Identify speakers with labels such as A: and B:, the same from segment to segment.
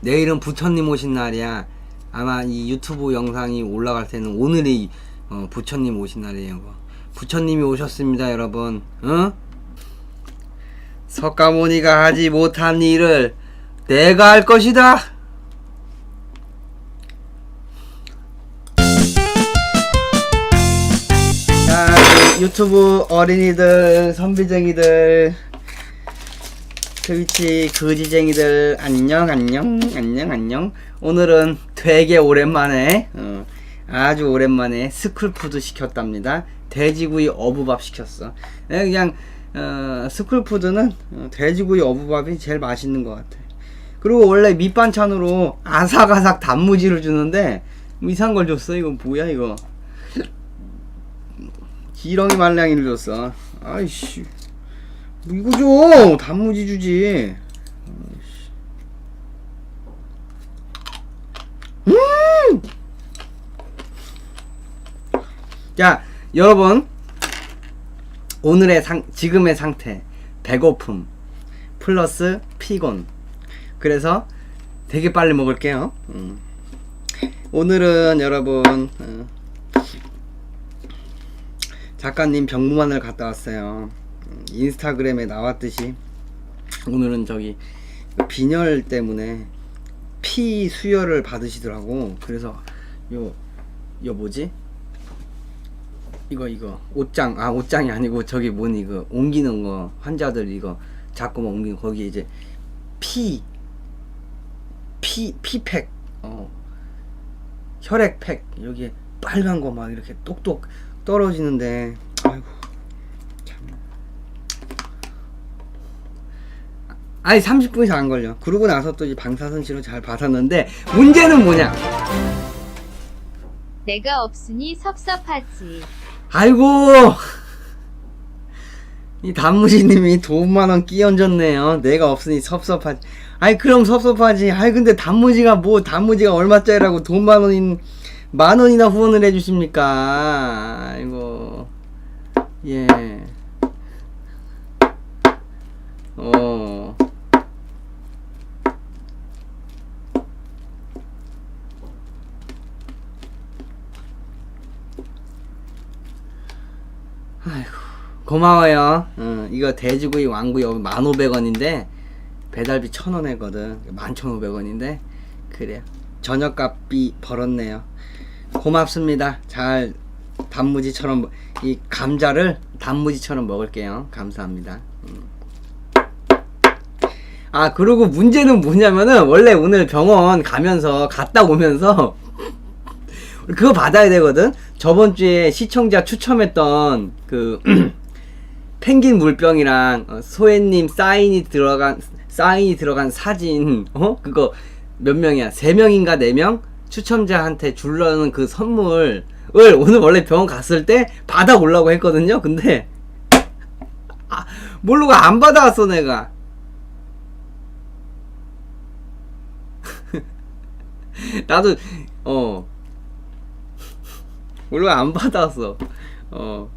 A: 내일은 부처님 오신 날이야. 아마 이 유튜브 영상이 올라갈 때는 오늘이 어, 부처님 오신 날이에요. 부처님이 오셨습니다, 여러분. 응? 석가모니가 하지 못한 일을 내가 할 것이다. 자, 우리 유튜브 어린이들, 선비쟁이들, 트위치 거지쟁이들 안녕 안녕 안녕 안녕. 오늘은 되게 오랜만에 어, 아주 오랜만에 스쿨푸드 시켰답니다. 돼지구이 어부밥 시켰어. 내가 그냥 어, 스쿨푸드는 어, 돼지구이 어부밥이 제일 맛있는 것 같아. 그리고 원래 밑반찬으로 아삭아삭 단무지를 주는데 뭐 이상한 걸 줬어? 이거 뭐야 이거? 기렁이 말랑이를 줬어. 아이씨. 뭐 이거 줘 단무지 주지. 음! 자 여러분 오늘의 상 지금의 상태 배고픔 플러스 피곤 그래서 되게 빨리 먹을게요 음. 오늘은 여러분 어, 작가님 병무만을 갔다 왔어요 음, 인스타그램에 나왔듯이 오늘은 저기 빈혈 때문에 피 수혈을 받으시더라고. 그래서 요, 요 뭐지? 이거 이거. 옷장. 아 옷장이 아니고 저기 뭐니 이거 옮기는 거. 환자들 이거 자꾸 막 옮기는 거기 이제 피 피 피팩. 어. 혈액팩. 여기에 빨간 거 막 이렇게 똑똑 떨어지는데 아이고 아니 30분 이상 안 걸려. 그러고 나서 또 이제 방사선 치료 잘 받았는데 문제는 뭐냐?
B: 내가 없으니 섭섭하지.
A: 아이고 이 단무지님이 돈만 원 끼얹었네요. 내가 없으니 섭섭하지. 아이 그럼 섭섭하지. 아이 근데 단무지가 뭐 단무지가 얼마짜리라고 돈 만 원인 만 원이나 후원을 해주십니까? 아이고 예. 어. 아이고 고마워요. 어, 이거 돼지구이 왕구이 1,500원인데 배달비 1,000원이거든. 11,500원인데 그래요. 저녁값비 벌었네요. 고맙습니다. 잘 단무지처럼 먹- 이 감자를 단무지처럼 먹을게요. 감사합니다. 음. 아 그리고 문제는 뭐냐면은 원래 오늘 병원 가면서 갔다 오면서 그거 받아야 되거든. 저번 주에 시청자 추첨했던 그 펭귄 물병이랑 어, 소혜님 사인이 들어간 사인이 들어간 사진 어 그거 몇 명이야? 세 명인가 네 명 추첨자한테 줄라는 그 선물을 오늘 원래 병원 갔을 때 받아 오려고 했거든요. 근데 아, 모르고 안 받아왔어 내가. 나도 어 물론 안 받았어. 어.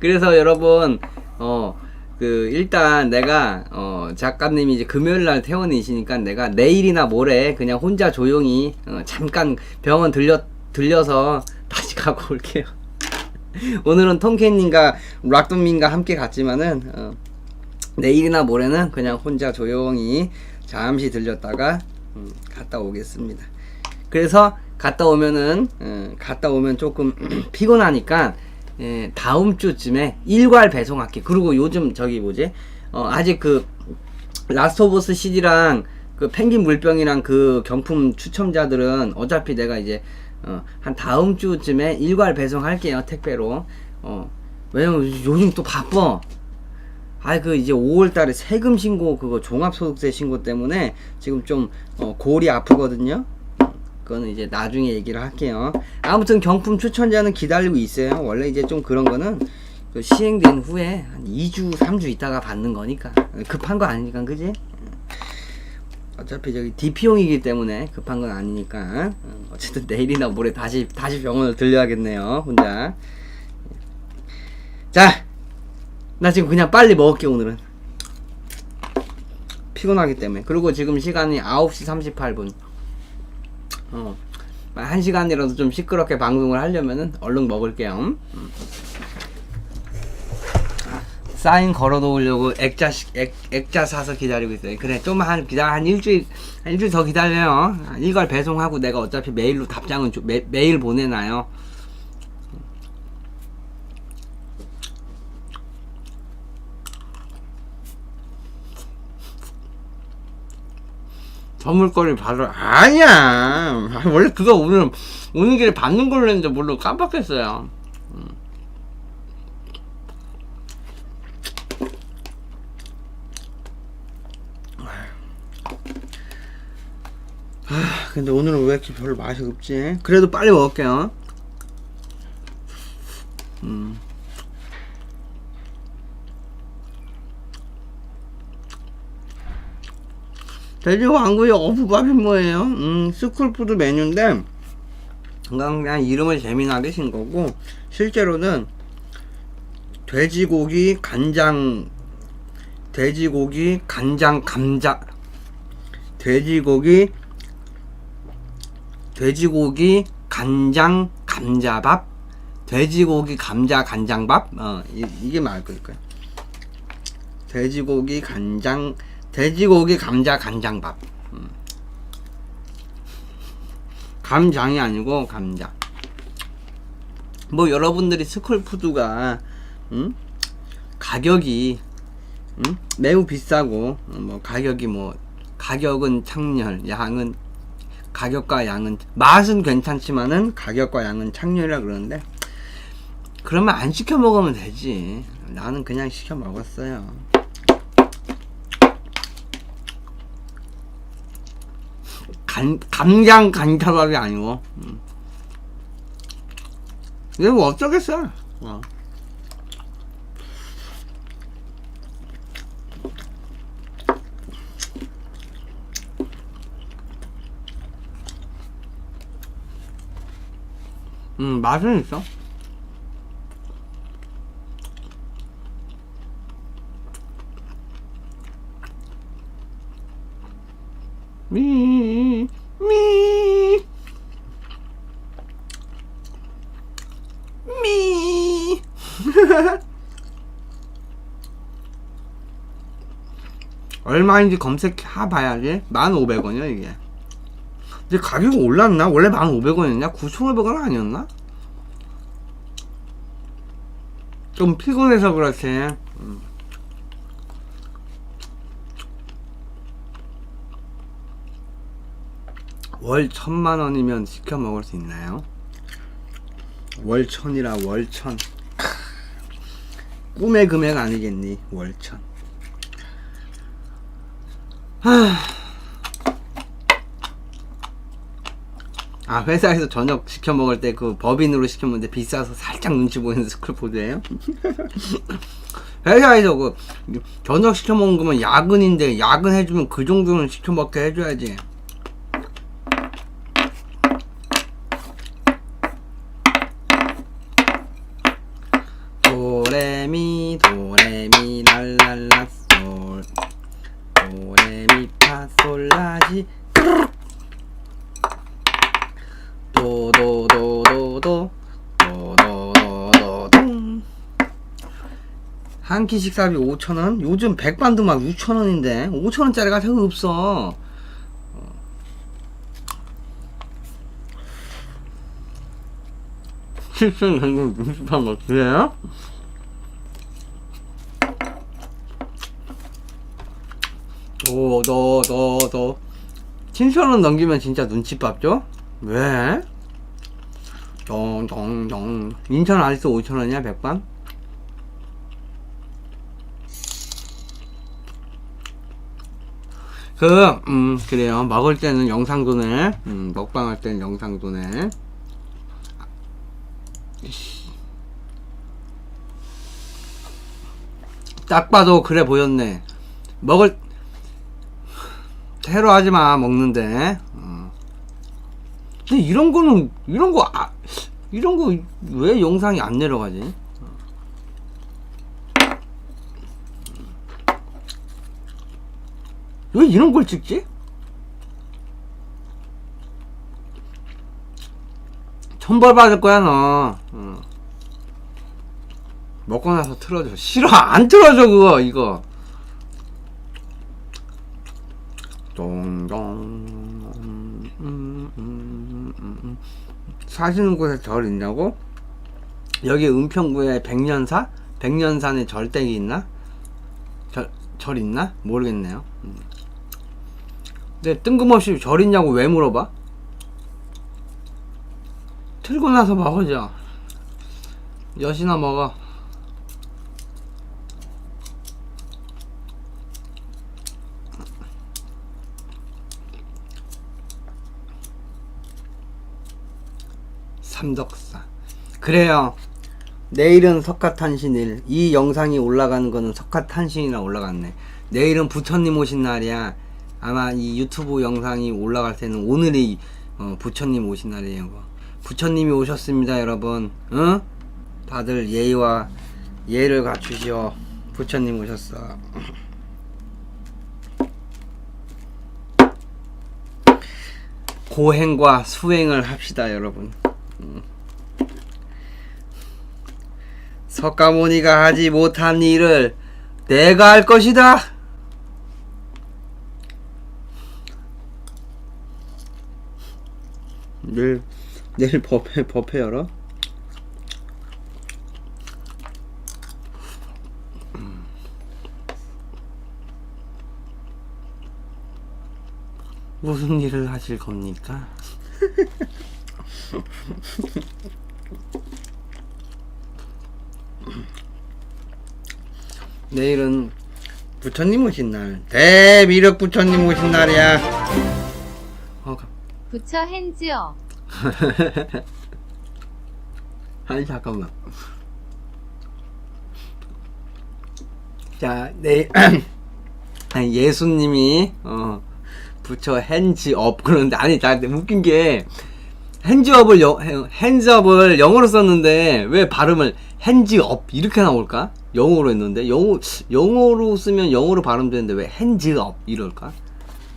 A: 그래서 여러분, 어, 그, 일단 내가, 어, 작가님이 이제 금요일 날 퇴원이시니까 내가 내일이나 모레 그냥 혼자 조용히, 어, 잠깐 병원 들려, 들려서 다시 가고 올게요. 오늘은 통케님과 락돈민과 함께 갔지만은, 어, 내일이나 모레는 그냥 혼자 조용히 잠시 들렸다가, 음, 갔다 오겠습니다. 그래서 갔다 오면은 어, 갔다 오면 조금 피곤하니까 예, 다음 주쯤에 일괄 배송할게. 그리고 요즘 저기 뭐지? 어, 아직 그 라스트 오브 스 CD랑 그 펭귄 물병이랑 그 경품 추첨자들은 어차피 내가 이제 어, 한 다음 주쯤에 일괄 배송할게요 택배로. 어, 왜냐면 요즘 또 바빠. 아이 그 이제 5월달에 세금 신고 그거 종합소득세 신고 때문에 지금 좀 어, 골이 아프거든요. 그거는 이제 나중에 얘기를 할게요. 아무튼 경품 추천자는 기다리고 있어요. 원래 이제 좀 그런 거는 그 시행된 후에 한 2주, 3주 있다가 받는 거니까 급한 거 아니니까 그지? 어차피 저기 DP용이기 때문에 급한 건 아니니까 어, 어쨌든 내일이나 모레 다시 다시 병원을 들려야겠네요 혼자. 자, 나 지금 그냥 빨리 먹을게 오늘은. 피곤하기 때문에. 그리고 지금 시간이 9시 38분. 어. 한 시간이라도 좀 시끄럽게 방송을 하려면은 얼른 먹을게요. 음. 사인 걸어 놓으려고 액자 시- 액, 액자 사서 기다리고 있어요. 그래 좀한 기다려 한 일주일 한 일주일 더 기다려요. 이걸 배송하고 내가 어차피 메일로 답장은 줘- 매, 매일 보내놔요. 선물거리 받을 아니야. 아, 원래 그거 오늘 오는 길에 받는 걸로 했는데 모르고 깜빡했어요. 아 근데 오늘은 왜 이렇게 별로 맛이 없지? 그래도 빨리 먹을게요. 음. 돼지 왕구의 어부밥이 뭐예요? 음, 스쿨푸드 메뉴인데 그냥, 그냥 이름을 재미나게 신 거고 실제로는 돼지고기 간장 돼지고기 간장 감자 돼지고기 돼지고기 간장 감자밥 돼지고기 감자 간장밥 어 이, 이게 맞을 거예요 돼지고기 간장 돼지고기 감자 간장밥 음. 감장이 아니고 감자 뭐 여러분들이 스쿨푸드가 음? 가격이 음? 매우 비싸고 어, 뭐 가격이 뭐 가격은 창렬 양은 가격과 양은 맛은 괜찮지만은 가격과 양은 창렬이라 그러는데 그러면 안 시켜 먹으면 되지 나는 그냥 시켜 먹었어요 간, 감장 간타밥이 아니고 음. 이거 뭐 어쩌겠어 어. 음 맛은 있어 미, 미, 미. 얼마인지 검색해 봐야지. 1,500원이야, 이게. 근데 가격이 올랐나? 원래 1,500원이었냐? 9,500원 아니었나? 좀 피곤해서 그렇지. 음. 월 천만 원이면 시켜 먹을 수 있나요? 월천이라 월천. 꿈의 금액 아니겠니? 월천. 하... 아 회사에서 저녁 시켜 먹을 때 그 법인으로 시켜 먹는데 비싸서 살짝 눈치 보이는 스쿨푸드예요? 회사에서 그 저녁 시켜 먹는 거면 야근인데 야근 해주면 그 정도는 시켜 먹게 해줘야지. 도레미 도레미 랄랄라 솔 도레미 파솔라시 도도도도도 도 도도도동 한 끼 식사비 5천원? 요즘 백반도 막 6천원인데 5천원짜리가 별로 없어 실수 전국 60판 어때요? 오, 너, 너, 너. 7천원 넘기면 진짜 눈치밥죠? 왜? 덩덩덩. 인천 아직도 5천원이야, 백반? 그, 음, 그래요. 먹을 때는 영상도 내. 음, 먹방 할 때는 영상도 내. 딱 봐도 그래 보였네. 먹을 테러 하지 마 먹는데. 어. 근데 이런 거는 이런 거 아, 이런 거 왜 영상이 안 내려가지? 왜 이런 걸 찍지? 천벌 받을 거야 너. 어. 먹고 나서 틀어줘. 싫어 안 틀어줘 그거 이거. 동동. 사시는 곳에 절 있냐고? 여기 은평구에 백년사? 백년산에 절댁이 있나? 절, 절 있나? 모르겠네요. 음. 근데 뜬금없이 절 있냐고 왜 물어봐? 틀고 나서 먹으죠. 여시나 먹어. 삼덕사. 그래요. 내일은 석가탄신일. 이 영상이 올라가는 거는 석가탄신이라 올라갔네. 내일은 부처님 오신 날이야. 아마 이 유튜브 영상이 올라갈 때는 오늘이 어, 부처님 오신 날이에요. 부처님이 오셨습니다, 여러분. 응? 다들 예의와 예를 갖추시오. 부처님 오셨어. 고행과 수행을 합시다, 여러분. 석가모니가 하지 못한 일을 내가 할 것이다. 내일 내일 법회 법회 열어? 무슨 일을 하실 겁니까? 내일은 부처님 오신 날. 대미력 부처님 오신 날이야. 어, 가-
B: 부처 핸즈업.
A: 아니 잠깐만. 자 내일 아니, 예수님이 어 부처 핸즈업 그러는데 아니 나 웃긴 게 핸즈업을 영, 핸즈업을 영어로 썼는데 왜 발음을 핸즈업 이렇게 나올까? 영어로 했는데 영어 영어로 쓰면 영어로 발음되는데 왜 핸즈업 이럴까?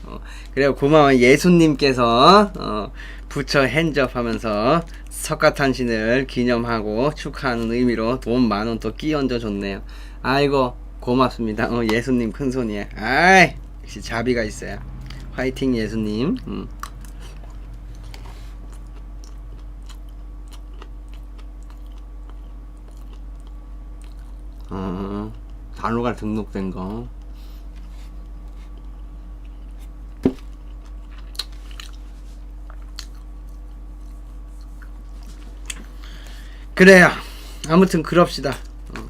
A: 어, 그래 고마워 예수님께서 어, 부처 핸즈업 하면서 석가탄신을 기념하고 축하하는 의미로 돈 만 원 또 끼얹어 줬네요. 아이고 고맙습니다. 어, 예수님 큰 손이야. 아이 역시 자비가 있어요. 화이팅 예수님. 음. 어, 단어가 등록된 거. 그래요. 아무튼 그럽시다. 어.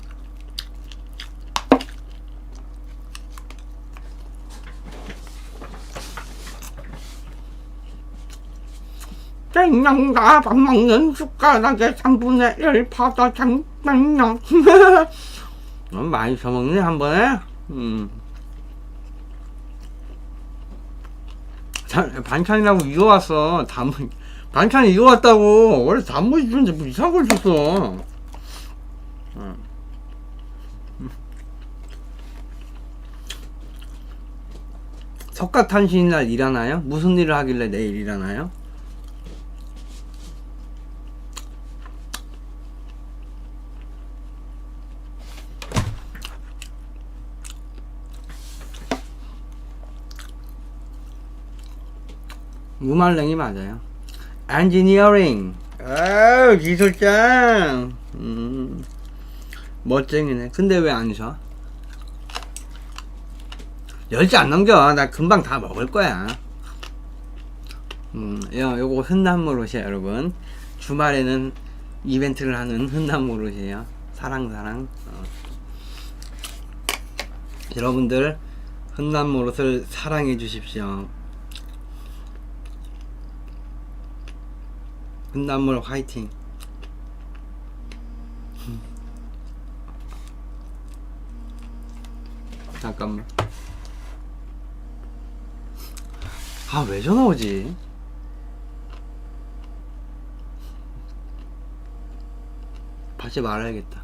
A: 땡냥다 밥 먹는 숟가락에 3분의 1 파다 장땡냥 어, 많이 처먹네 한 번에 음. 자, 반찬이라고 이거 왔어 단무 반찬이 이거 왔다고 원래 단무지 주는데 뭐 이상한 걸 줬어 어. 석가탄신 날 일하나요? 무슨 일을 하길래 내일 일하나요? 무말랭이 맞아요. 엔지니어링. 아 기술장. 음, 멋쟁이네. 근데 왜 안 쉬어? 열지 안 넘겨. 나 금방 다 먹을 거야. 음, 요, 요거 흔남물 옷이야, 여러분. 주말에는 이벤트를 하는 흔남물 옷이에요. 사랑사랑. 어. 여러분들, 흔남물 옷을 사랑해 주십시오. 음란물 화이팅. 잠깐만. 아 왜 전화 오지? 받지 말아야겠다.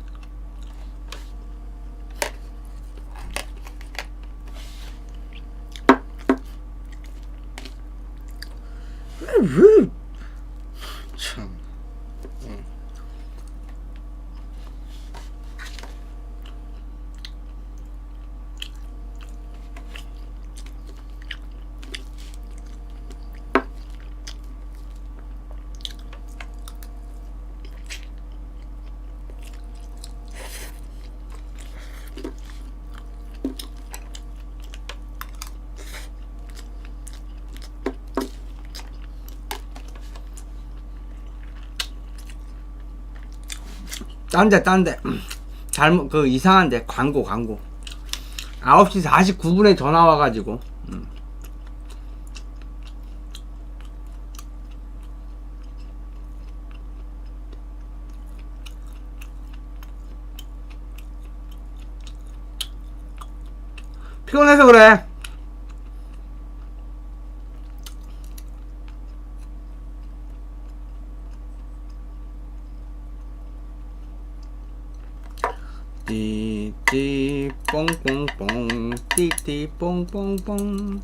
A: 딴데 딴데. 잘못 그 이상한데 광고 광고. 9시 49분에 전화 와가지고. 음. 피곤해서 그래 띠띠 뽕뽕뽕 띠띠 뽕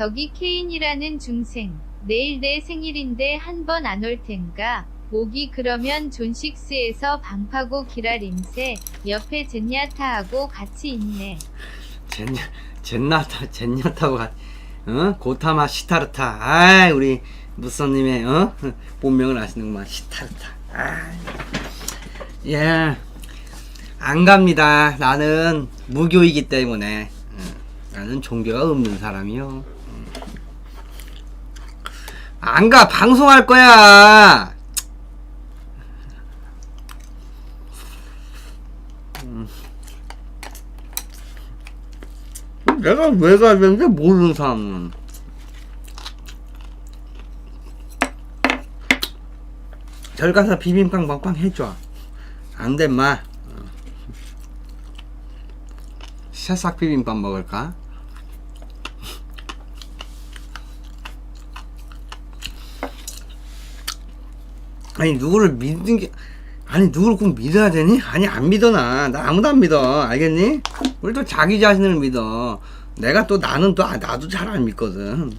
B: 저기 케인이라는 중생. 내일 내 생일인데 한 번 안 올 텐가. 목이 그러면 존식스에서 방파고 기라림새 옆에 젠야타하고 같이 있네.
A: 젠냐 젠나타 젠냐타고 가 어? 고타마 시타르타 아 우리 무서님의 어? 본명을 아시는구만 시타르타 아 예 안 갑니다 나는 무교이기 때문에 응. 나는 종교가 없는 사람이요 안 가. 방송할 거야. 내가 왜 가야 되는데 모르는 사람은. 절 가서 비빔빵 먹방 해줘. 안 돼 마. 새싹 비빔밥 먹을까? 아니 누구를 믿는 게 아니 누구를 꼭 믿어야 되니? 아니 안 믿어 나. 나 아무도 안 믿어. 알겠니? 우리 또 자기 자신을 믿어. 내가 또 나는 또 아, 나도 잘 안 믿거든.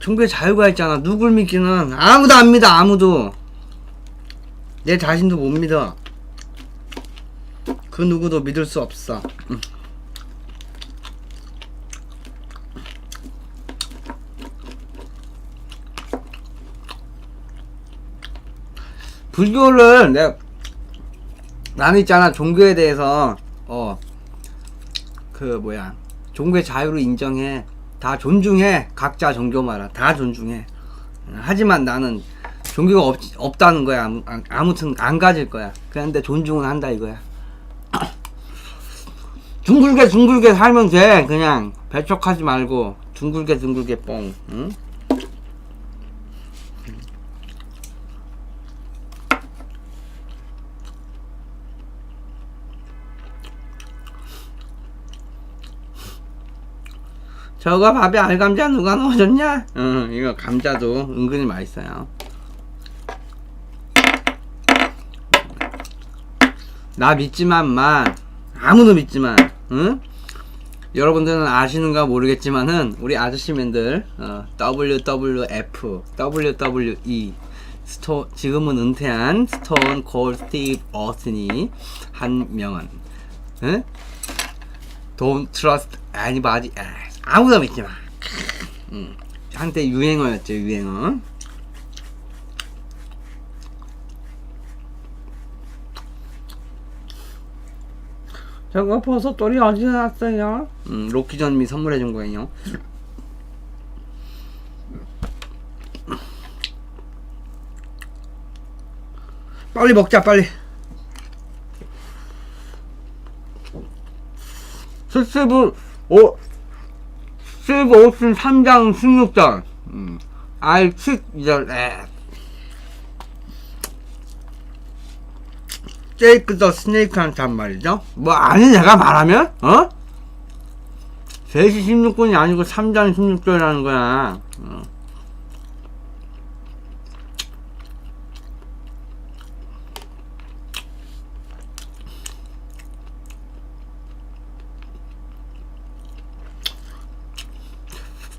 A: 종교에 자유가 있잖아. 누굴 믿기는 아무도 안 믿어. 아무도. 내 자신도 못 믿어. 그 누구도 믿을 수 없어. 응. 불교를 내가 나는 있잖아. 종교에 대해서 어 그 뭐야. 종교의 자유를 인정해. 다 존중해. 각자 종교마다 다 존중해. 하지만 나는 종교가 없, 없다는 거야. 아무- 아- 아무튼 안 가질 거야. 그런데 존중은 한다 이거야. 둥글게 둥글게 살면 돼. 그냥. 배척하지 말고. 둥글게 둥글게 뽕. 응? 저거 밥에 알감자 누가 넣어줬냐? 응, 이거 감자도 은근히 맛있어요. 나 믿지만 마 아무도 믿지만 응? 여러분들은 아시는가 모르겠지만은 우리 아저씨맨들 어, WWF WWE 스토 지금은 은퇴한 스톤 콜 스티브 어스니 한 명은 응? Don't trust anybody else. 아무도 믿지 마. 음. 한때 유행어였죠, 유행어. 저거 버섯 돌이 어디서 났어요? 음, 로키 전미 선물해 준 거예요. 빨리 먹자, 빨리. 스티브 오 오슨 3장 16절 음. Kick your ass 테이크 더 스네이크한테 한 말이죠. 뭐 아니 내가 말하면 어? 3시 16분이 아니고 3장 16절이라는 거야. 어.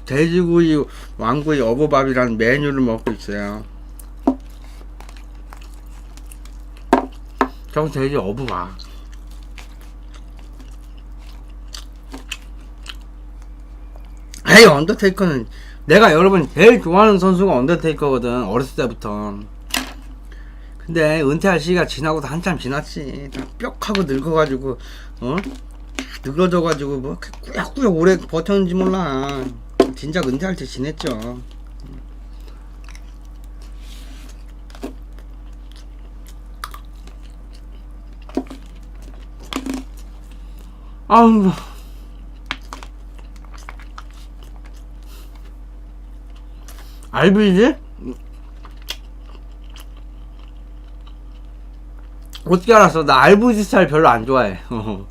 A: 돼지구이 왕구이 어부밥이라는 메뉴를 먹고 있어요. 저거 돼지 어부밥. 에이 언더테이커는 내가 여러분 제일 좋아하는 선수가 언더테이커거든 어렸을 때부터. 근데 은퇴할 시기가 지나고도 한참 지났지. 다 뾱하고 늙어가지고 어 늙어져가지고 뭐 꾸역꾸역 오래 버텼는지 몰라. 진작 은퇴할 때 지냈죠. 아우 알비지? 어떻게 알았어? 나 RVD 스타일 별로 안 좋아해. 어,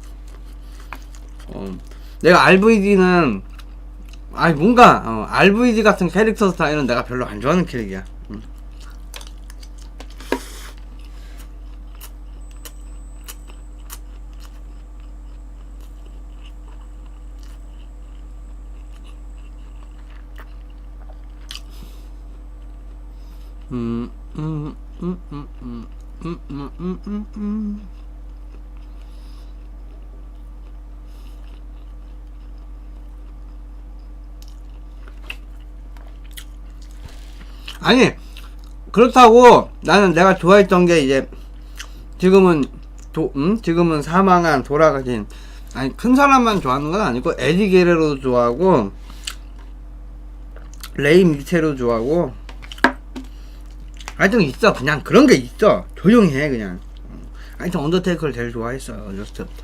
A: 내가 RVD는 아니 뭔가 어, RVD 같은 캐릭터 스타일은 내가 별로 안 좋아하는 캐릭이야. 음. 음, 음, 음, 음, 음, 음, 음, 음, 음, 아니 그렇다고 나는 내가 좋아했던 게 이제 지금은 도, 음? 지금은 사망한 돌아가신 아니 큰 사람만 좋아하는 건 아니고 에디 게레로도 좋아하고 레이 미테로 좋아하고. 하여튼 있어. 그냥 그런 게 있어. 조용히 해 그냥. 어. 하여튼 언더테이커를 제일 좋아했어요. 어렸을 때부터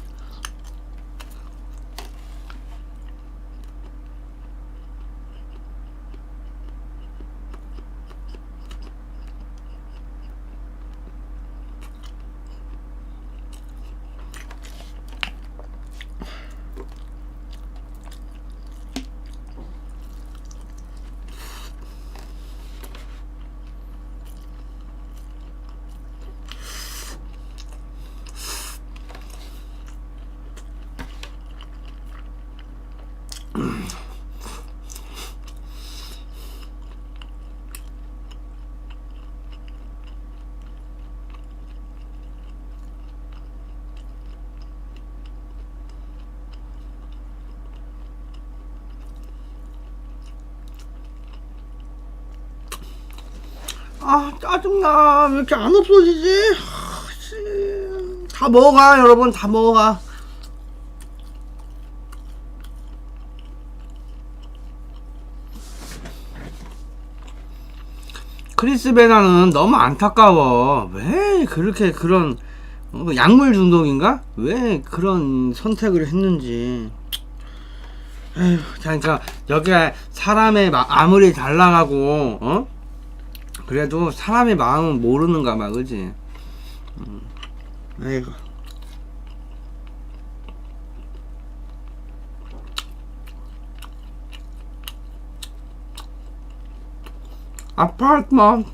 A: 아 짜증나. 왜 이렇게 안 없어지지. 다 먹어가 여러분. 다 먹어가. 크리스 베나는 너무 안타까워. 왜 그렇게 그런 어, 약물 중독인가? 왜 그런 선택을 했는지. 에휴 그러니까 여기가 사람의 마, 아무리 잘 나가고 어 그래도 사람의 마음은 모르는가 봐, 그지? 음. 아이고. 아파트먼.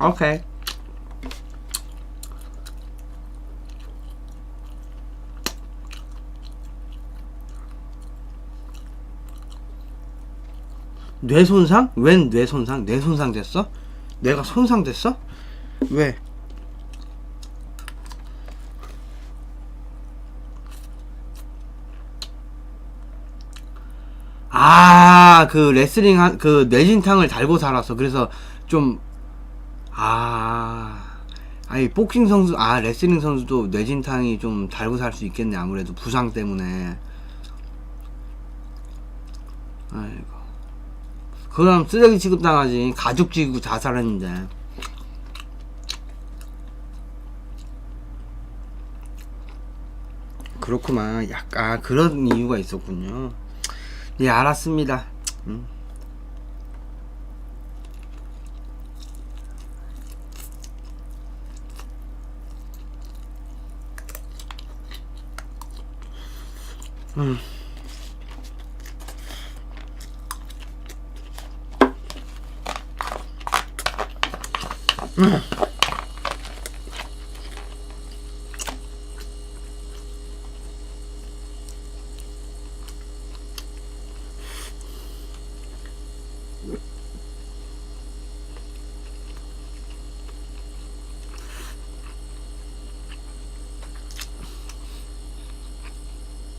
A: 오케이. 뇌 손상? 웬 뇌 손상? 뇌 손상 됐어? 뇌가 손상됐어? 왜? 아, 그 레슬링 한, 그 뇌진탕을 달고 살았어. 그래서 좀, 아, 아니, 복싱 선수, 아, 레슬링 선수도 뇌진탕이 좀 달고 살 수 있겠네. 아무래도 부상 때문에. 아이고. 그럼 쓰레기 취급당하지. 가족 지고 자살했는데. 그렇구만. 약간 그런 이유가 있었군요. 예 알았습니다. 음. 음.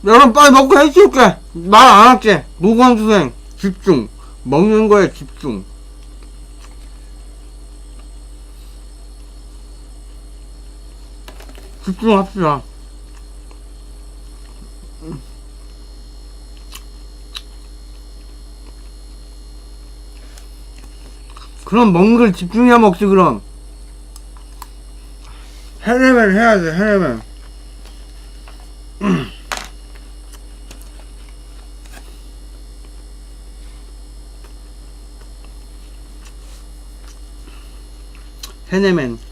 A: 여러분 빨리 먹고 해치울게. 말 안 할게. 무관수생 집중. 먹는 거에 집중 집중합시다. 그럼 먹는 걸 집중해야 먹지 그럼. 해내면 해야지 해내면. 해내면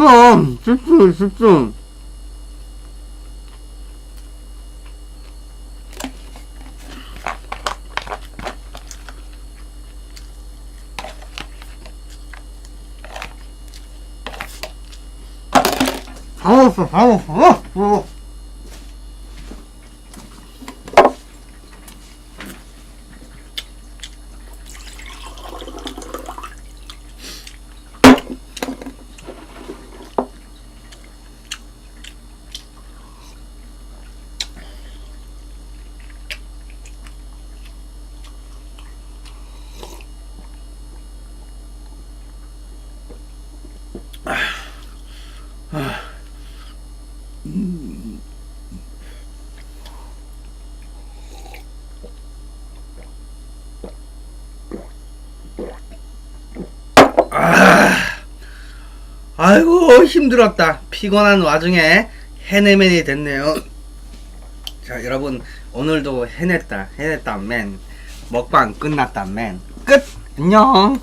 A: 그럼 집중 집중 다 먹었어 다 먹었어. 아이고 힘들었다. 피곤한 와중에 해내맨이 됐네요. 자 여러분 오늘도 해냈다. 해냈다 맨. 먹방 끝났다 맨 끝! 안녕